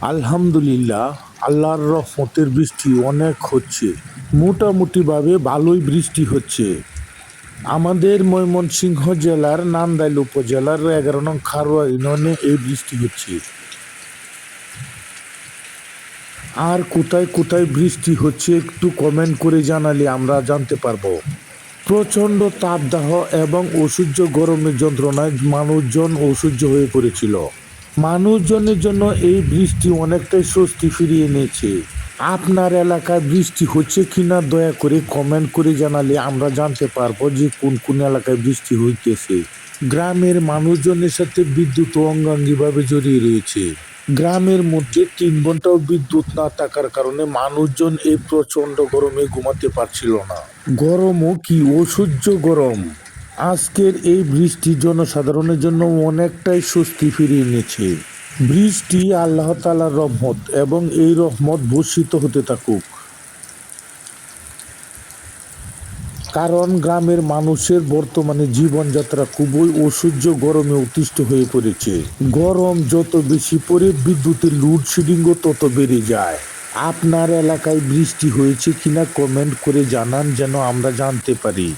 আলহামদুলিল্লাহ, আল্লাহর রহমতের বৃষ্টি অনেক হচ্ছে। মোটামুটিভাবে ভালোই বৃষ্টি হচ্ছে। আমাদের ময়মনসিংহ জেলার নান্দাইল উপজেলার এগারো নং খারোয়া ইউনিয়নে এই বৃষ্টি হচ্ছে। আর কোথায় কোথায় বৃষ্টি হচ্ছে একটু কমেন্ট করে জানালে আমরা জানতে পারব। প্রচণ্ড তাপদাহ এবং অসহ্য গরমের যন্ত্রণায় মানুষজন অসহ্য হয়ে পড়েছিল। মানুষজনের জন্য এই বৃষ্টি অনেকটাই স্বস্তি ফিরিয়ে এনেছে। আপনার এলাকায় বৃষ্টি হচ্ছে কিনা দয়া করে কমেন্ট করে জানালে আমরা জানতে পারব যে কোন কোন এলাকায় বৃষ্টি হইতেছে। গ্রামের মানুষজনের সাথে বিদ্যুৎ অঙ্গাঙ্গিভাবে জড়িয়ে রয়েছে। গ্রামের মধ্যে তিন ঘন্টাও বিদ্যুৎ না থাকার কারণে মানুষজন এই প্রচণ্ড গরমে ঘুমাতে পারছিল না। গরমও কি অসহ্য গরম। আজকের এই বৃষ্টি জনসাধারণের জন্য অনেকটাই স্বস্তি ফিরিয়ে এনেছে। বৃষ্টি আল্লাহ তালার রহমত এবং এই রহমত বর্ষিত হতে থাকুক। কারণ গ্রামের মানুষের বর্তমানে জীবনযাত্রা খুবই অসহ্য গরমে অতিষ্ঠ হয়ে পড়েছে। গরম যত বেশি পড়ে বিদ্যুতের লোডশেডিংও তত বেড়ে যায়। আপনার এলাকায় বৃষ্টি হয়েছে কিনা কমেন্ট করে জানান যেন আমরা জানতে পারি।